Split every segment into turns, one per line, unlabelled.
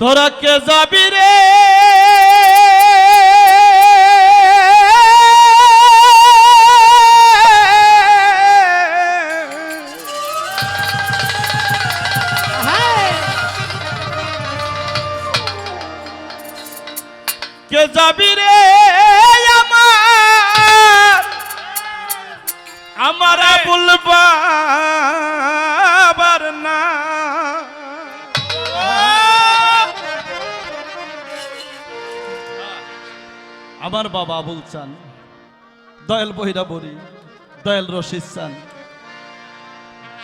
তোরা কে যাবি রে? কে যাবি রে আমার? আমার বলবার আমার বাবা আবুল চান, দয়াল বহিরা বলি দয়াল রশিদ চান।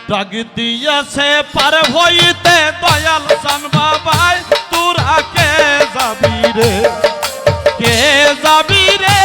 ডাক দিয়াছে, পার হইতে দয়াল চান বাবাই, তোরা কে যাবি রে? কে যাবি রে?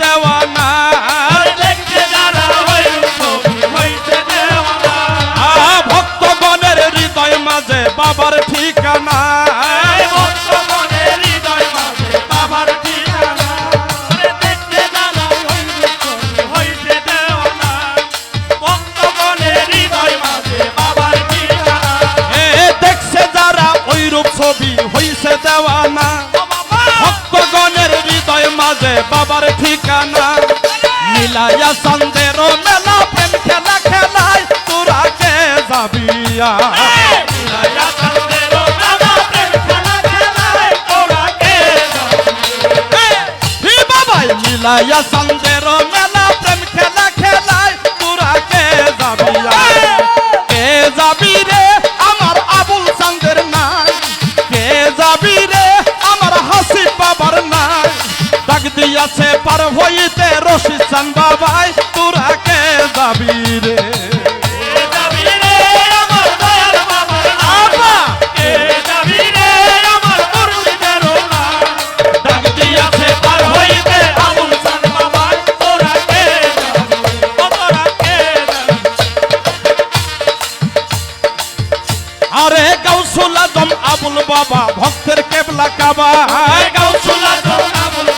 দেওয়ানা মিলাইয়া সন্দের মেলা প্রেম খেলা খেলায় তোরা কে যাবিয়া হি বাবাই মিলাইয়া সন্দের মেলা প্রেম খেলা খেলায় তোরা কে যাবিয়া কে যাবি রে আমার আবুল সন্দের নাই কে যাবি রে আমার হাসি বাবার নাই ডাক দিয়াছে পার হইতে রশি চান বাবাই তোরা কে যাবি রে? আরে গাউসুল আজম আবুল বাবা ভক্তের কেবলা কাবা। গাউসুল আজম আবুল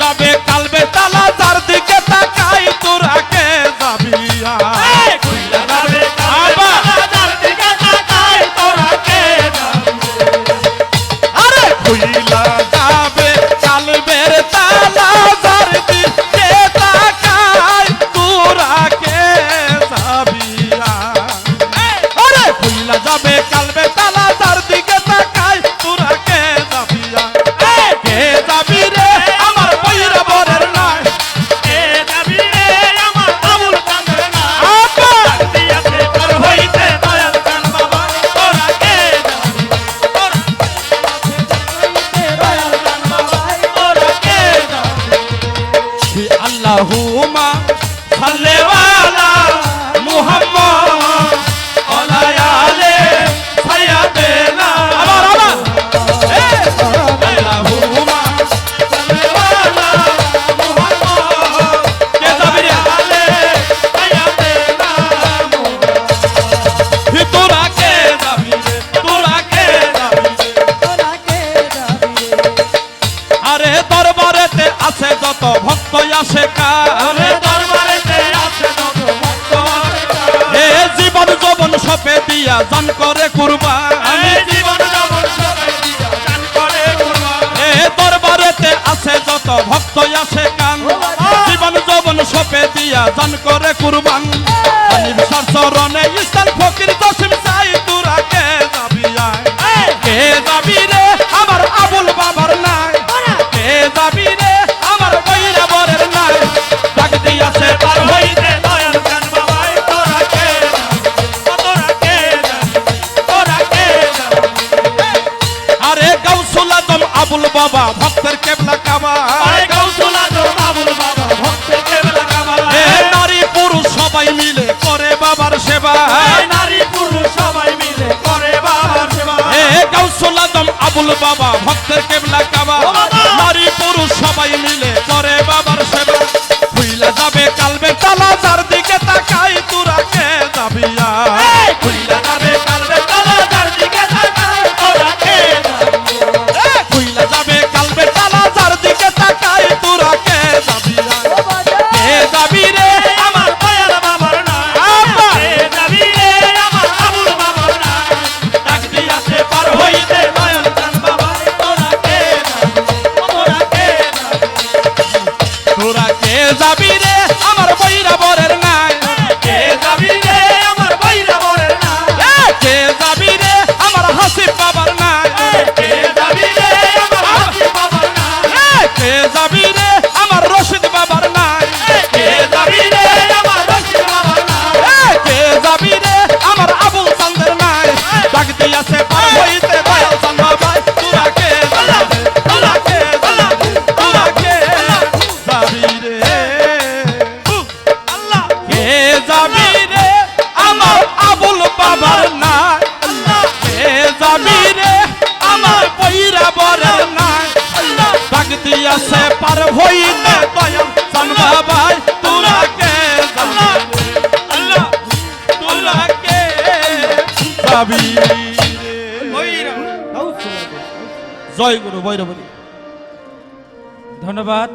যাবে বাহু সপে দিয়া জান করে কুরবান। এ দরবারেতে আছে যত ভক্ত আসে কান। জীবন যৌবন সপে দিয়া জান করে কুরবান। যাবি রে জয় গুরু বৈরবী
ধন্যবাদ।